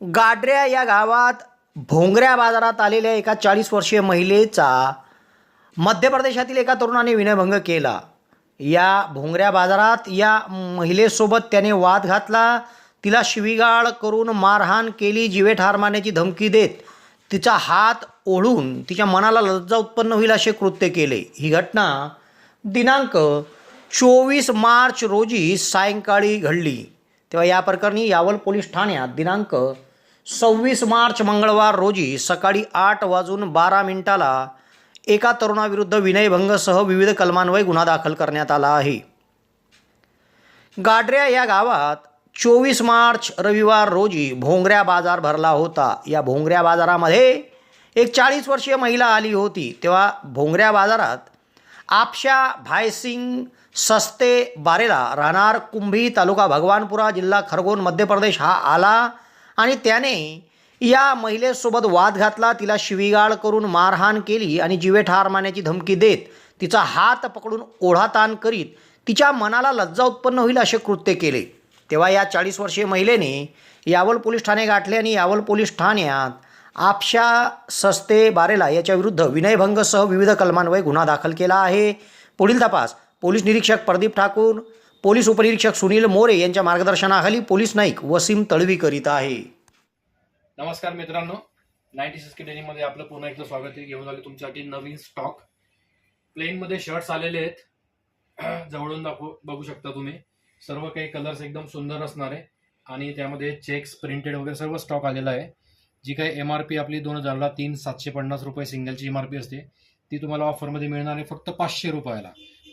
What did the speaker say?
गाडऱ्या या गावात भोंगऱ्या बाजारात आलेल्या एका चाळीस वर्षीय महिलेचा मध्य प्रदेशातील एका तरुणाने विनयभंग केला. या भोंगऱ्या बाजारात या महिलेसोबत त्याने वाद घातला. तिला शिवीगाळ करून मारहाण केली. जिवे ठार मारण्याची धमकी देत तिचा हात ओढून तिच्या मनाला लज्जा उत्पन्न होईल असे कृत्य केले. ही घटना दिनांक चोवीस मार्च रोजी सायंकाळी घडली. तेव्हा या प्रकरणी यावल पोलीस ठाण्यात दिनांक सव्वीस मार्च मंगळवार रोजी सकाळी आठ वाजून बारा मिनिटाला एका तरुणाविरुद्ध विनयभंगसह विविध कलमान्वये गुन्हा दाखल करण्यात आला आहे. गाडऱ्या या गावात चोवीस मार्च रविवार रोजी भोंगऱ्या बाजार भरला होता. या भोंगऱ्या बाजारामध्ये एक चाळीस वर्षीय महिला आली होती. तेव्हा भोंगऱ्या बाजारात आपशा भायसिंग सस्ते बारेला राहणार कुंभी तालुका भगवानपुरा जिल्हा खरगोन मध्य प्रदेश हा आला. आणि त्याने या महिलेसोबत वाद घातला तिला शिवीगाळ करून मारहाण केली आणि जिवे ठार मारण्याची धमकी देत तिचा हात पकडून ओढाताण करीत तिच्या मनाला लज्जा उत्पन्न होईल असे कृत्य केले. तेव्हा या चाळीस वर्षीय महिलेने यावल पोलीस ठाणे गाठले आणि यावल पोलीस ठाण्यात आपशा सस्ते बारेला याच्याविरुद्ध विनयभंगसह विविध कलमान्वये गुन्हा दाखल केला आहे. पुढील तपास पोलीस निरीक्षक प्रदीप ठाकूर पोलीस उपनिरीक्षक सुनील मोरे यांच्या मार्गदर्शनाखाली पोलीस नाईक वसीम तळवी करीत आहे. नमस्कार मित्रांनो. नाईन्टी सिक्समध्ये आपलं पुन्हा एकदा स्वागत आहे. घेऊन आले तुमच्यासाठी नवीन स्टॉक प्लेनमध्ये शर्ट्स आलेले आहेत. जवळून दाखवू बघू शकता तुम्ही. सर्व काही कलर्स एकदम सुंदर असणार आहे. आणि त्यामध्ये चेक्स प्रिंटेड वगैरे सर्व स्टॉक आलेला आहे. जी काही एम आर पी आपली दोन हजारला तीन सातशे पन्नास रुपये सिंगलची एम आर पी असते. ती तुम्हाला ऑफरमध्ये मिळणार आहे फक्त पाचशे रुपयाला.